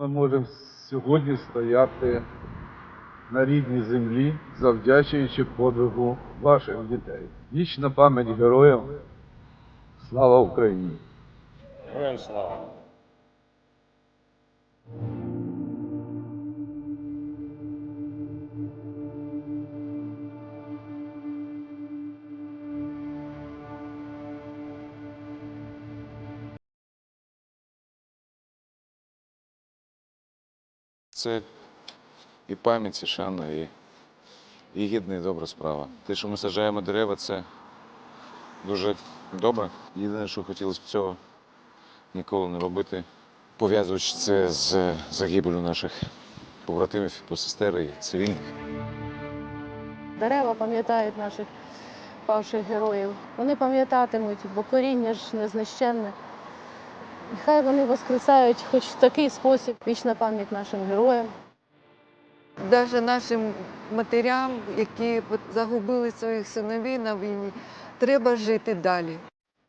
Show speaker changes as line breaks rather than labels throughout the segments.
Ми можемо сьогодні стояти на рідній землі, завдячуючи подвигу ваших дітей. Вічна пам'ять героям. Слава Україні!
Героям слава.
Це і пам'ять, і шана, і, і гідна і добра справа. Те, що ми саджаємо дерева, це дуже добре. Єдине, що хотілося б цього ніколи не робити, пов'язуючи це з загибелю наших побратимів, посестер і цивільних.
Дерева пам'ятають наших павших героїв. Вони пам'ятатимуть, бо коріння ж незнищенне. Нехай вони воскресають хоч в такий спосіб. Вічна пам'ять нашим героям.
Навіть нашим матерям, які загубили своїх синовів на війні, треба жити далі.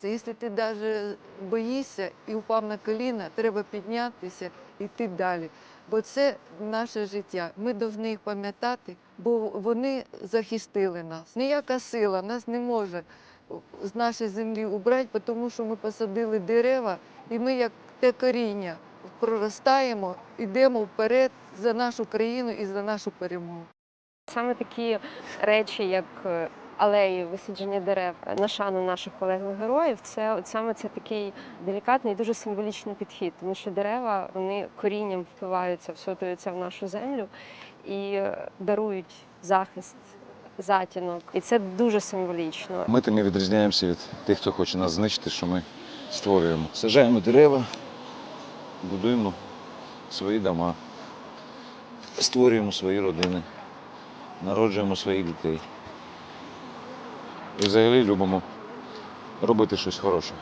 Якщо ти навіть боїшся і впав на коліна, треба піднятися і йти далі. Бо це наше життя. Ми повинні їх пам'ятати, бо вони захистили нас. Ніяка сила нас не може з нашої землі убрати, тому що ми посадили дерева, і ми, як те коріння, проростаємо, йдемо вперед за нашу країну і за нашу перемогу.
Саме такі речі, як е, алеї, висадження дерев на шану наших полеглих героїв, це от саме це такий делікатний і дуже символічний підхід, тому що дерева вони корінням впиваються, всотуються в нашу землю і е, дарують захист, затінок. І це дуже символічно.
Ми тим і відрізняємося від тих, хто хоче нас знищити, що ми створюємо. Саджаємо дерева, будуємо свої дома, створюємо свої родини, народжуємо своїх дітей. І взагалі любимо робити щось хороше.